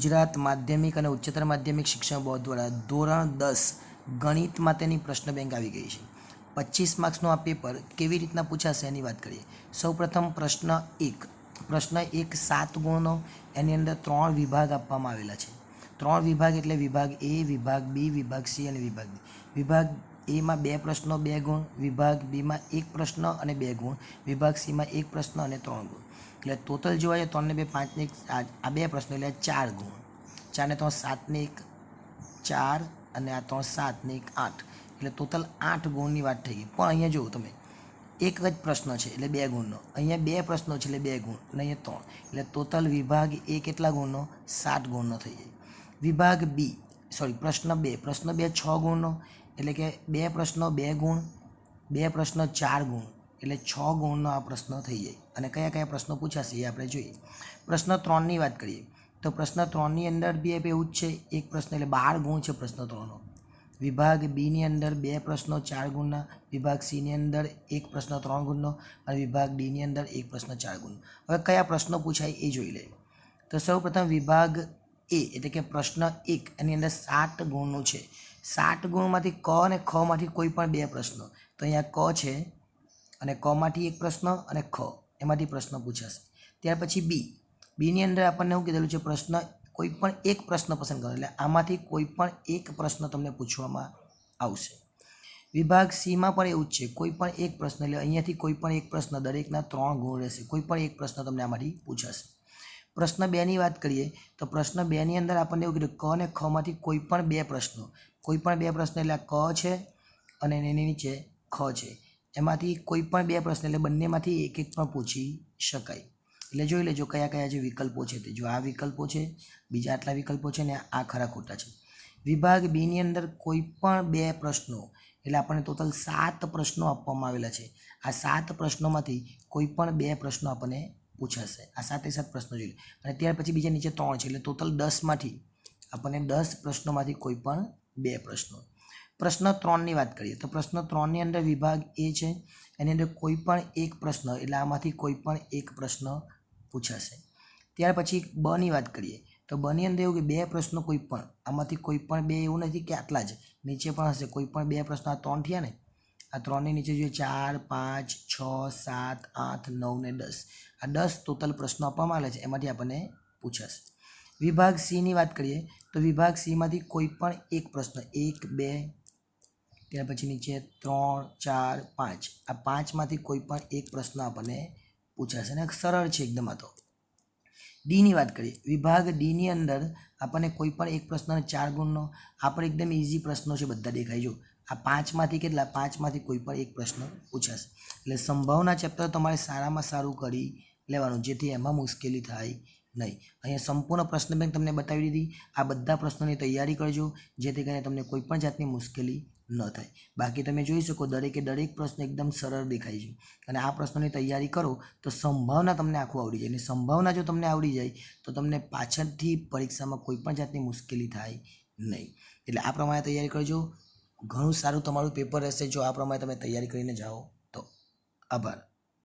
ગુજરાત માધ્યમિક અને ઉચ્ચતર માધ્યમિક શિક્ષણ બોર્ડ દ્વારા ધોરણ દસ ગણિત માટેની પ્રશ્ન બેંક આવી ગઈ છે. પચીસ માર્ક્સનું આ પેપર કેવી રીતના પૂછાશે એની વાત કરીએ. સૌપ્રથમ પ્રશ્ન એક. પ્રશ્ન એક સાત ગુણનો એની અંદર ત્રણ વિભાગ આપવામાં આવેલા છે. ત્રણ વિભાગ એટલે વિભાગ એ, વિભાગ બી, વિભાગ સી અને વિભાગ ડી. વિભાગ એમાં બે પ્રશ્નો, બે ગુણ. વિભાગ બીમાં એક પ્રશ્ન અને બે ગુણ. વિભાગ સીમાં એક પ્રશ્ન અને ત્રણ ગુણ. એટલે ટોટલ જોવા જઈએ ત્રણને બે, પાંચને એક, આ બે પ્રશ્નો એટલે ચાર ગુણ. ચારને ત્રણ, સાતને એક, ચાર અને આ ત્રણ, સાતને એક, આઠ. એટલે ટોટલ આઠ ગુણની વાત થઈ ગઈ. પણ અહીંયા જુઓ તમે, એક જ પ્રશ્ન છે એટલે બે ગુણનો. અહીંયા બે પ્રશ્નો છે એટલે બે ગુણ અને અહીંયા ત્રણ. એટલે ટોટલ વિભાગ એ કેટલા ગુણનો? સાત ગુણનો થઈ જાય વિભાગ બી સોરી પ્રશ્ન બે. પ્રશ્ન બે છ ગુણનો. એટલે કે બે પ્રશ્નો બે ગુણ, બે પ્રશ્ન ચાર ગુણ, એટલે છ ગુણનો આ પ્રશ્ન થઈ જાય. અને કયા કયા પ્રશ્નો પૂછાશે એ આપણે જોઈએ. પ્રશ્ન ત્રણની વાત કરીએ, તો પ્રશ્ન ત્રણની અંદર બી એવું જ છે. એક પ્રશ્ન એટલે બાર ગુણ છે પ્રશ્ન ત્રણનો. વિભાગ બીની અંદર બે પ્રશ્નો ચાર ગુણના, વિભાગ સીની અંદર એક પ્રશ્ન ત્રણ ગુણનો અને વિભાગ ડીની અંદર એક પ્રશ્ન ચાર ગુણનો. હવે કયા પ્રશ્નો પૂછાય એ જોઈ લઈએ. તો સૌપ્રથમ વિભાગ એ, એટલે કે પ્રશ્ન એક, એની અંદર સાત ગુણનું છે. સાત ગુણમાંથી ક અને ખમાંથી કોઈ પણ બે પ્રશ્નો. તો અહીંયા ક છે અને કમાંથી એક પ્રશ્ન અને ખ એમાંથી પ્રશ્ન પૂછાશે. ત્યાર પછી બી. બીની અંદર આપણને શું કીધેલું છે? પ્રશ્ન કોઈ પણ એક પ્રશ્ન પસંદ કરો. એટલે આમાંથી કોઈ પણ એક પ્રશ્ન તમને પૂછવામાં આવશે. વિભાગ સીમાં પણ એવું જ છે. કોઈ પણ એક પ્રશ્ન, એટલે અહીંયાથી કોઈ પણ એક પ્રશ્ન દરેકના ત્રણ ગુણ રહેશે. કોઈ પણ એક પ્રશ્ન તમને આમાંથી પૂછાશે. પ્રશ્ન બેની વાત કરીએ, તો પ્રશ્ન બેની અંદર આપણને એવું કીધું ક અને ખમાંથી કોઈ પણ બે પ્રશ્નો, કોઈ પણ બે પ્રશ્ન એટલે ક છે અને એની નીચે ખ છે. એમાંથી કોઈ પણ બે પ્રશ્ન એટલે બંનેમાંથી એક એક પણ પૂછી શકાય. એટલે જોઈ લેજો કયા કયા જે વિકલ્પો છે તે. જો આ વિકલ્પો છે, બીજા આટલા વિકલ્પો છે ને આ ખરા ખોટા છે. વિભાગ બીની અંદર કોઈ પણ બે પ્રશ્નો એટલે આપણને ટોટલ સાત પ્રશ્નો આપવામાં આવેલા છે. આ સાત પ્રશ્નોમાંથી કોઈ પણ બે પ્રશ્નો આપણને પૂછાશે. આ સાતે સાત પ્રશ્નો જોઈ લે અને ત્યાર પછી બીજા નીચે ત્રણ છે, એટલે ટોટલ દસમાંથી આપણને દસ પ્રશ્નોમાંથી કોઈ પણ બે પ્રશ્નો. પ્રશ્ન ત્રણની વાત કરીએ, તો પ્રશ્ન ત્રણની અંદર વિભાગ એ છે, એની અંદર કોઈ પણ એક પ્રશ્ન, એટલે આમાંથી કોઈ પણ એક પ્રશ્ન પૂછાશે. ત્યાર પછી બની વાત કરીએ, તો બની અંદર એવું કે બે પ્રશ્નો કોઈ પણ, આમાંથી કોઈ પણ બે એવું નથી કે આટલા જ, નીચે પણ હશે, કોઈ પણ બે પ્રશ્નો આ ત્રણ થયા ને આ ત્રણની નીચે જોઈએ ચાર, પાંચ, છ, સાત, આઠ, નવ ને દસ. આ દસ ટોટલ પ્રશ્નો આપવામાં આવેલા છે, એમાંથી આપણને પૂછાશે. વિભાગ સીની વાત કરીએ, તો વિભાગ સીમાંથી કોઈ પણ એક પ્રશ્ન, એક, બે, ત્યાર પછી નીચે ત્રણ, ચાર, પાંચ. આ પાંચમાંથી કોઈ પણ એક પ્રશ્ન આપણને પૂછાશે. અને સરળ છે એકદમ આ તો. ડીની વાત કરીએ, વિભાગ ડીની અંદર આપણને કોઈ પણ એક પ્રશ્નના ચાર ગુણનો આપણે એકદમ ઇઝી પ્રશ્નો છે બધા દેખાય જો. આ પાંચમાંથી કેટલા? પાંચમાંથી કોઈ પણ એક પ્રશ્ન પૂછાશે. એટલે સંભાવના ચેપ્ટર તમારે સારામાં સારું કરી લેવાનું, જેથી એમાં મુશ્કેલી થાય નહીં. અહીંયા સંપૂર્ણ પ્રશ્ન બેંક તમને બતાવી દીધી. આ બધા પ્રશ્નોની તૈયારી કરજો, જેથી કરીને તમને કોઈ પણ જાતની મુશ્કેલી ન થાય. બાકી તમે જોઈ શકો દરેકે દરેક પ્રશ્ન એકદમ સરળ દેખાય છે. અને આ પ્રશ્નોની તૈયારી કરો તો સંભાવના તમને આખું આવડી જાય. અને સંભાવના જો તમને આવડી જાય, તો તમને પાછળથી પરીક્ષામાં કોઈ પણ જાતની મુશ્કેલી થાય નહીં. એટલે આ પ્રમાણે તૈયારી કરજો. ઘણું સારું તમારું પેપર રહેશે જો આ પ્રમાણે તમે તૈયારી કરીને જાઓ તો. આભાર.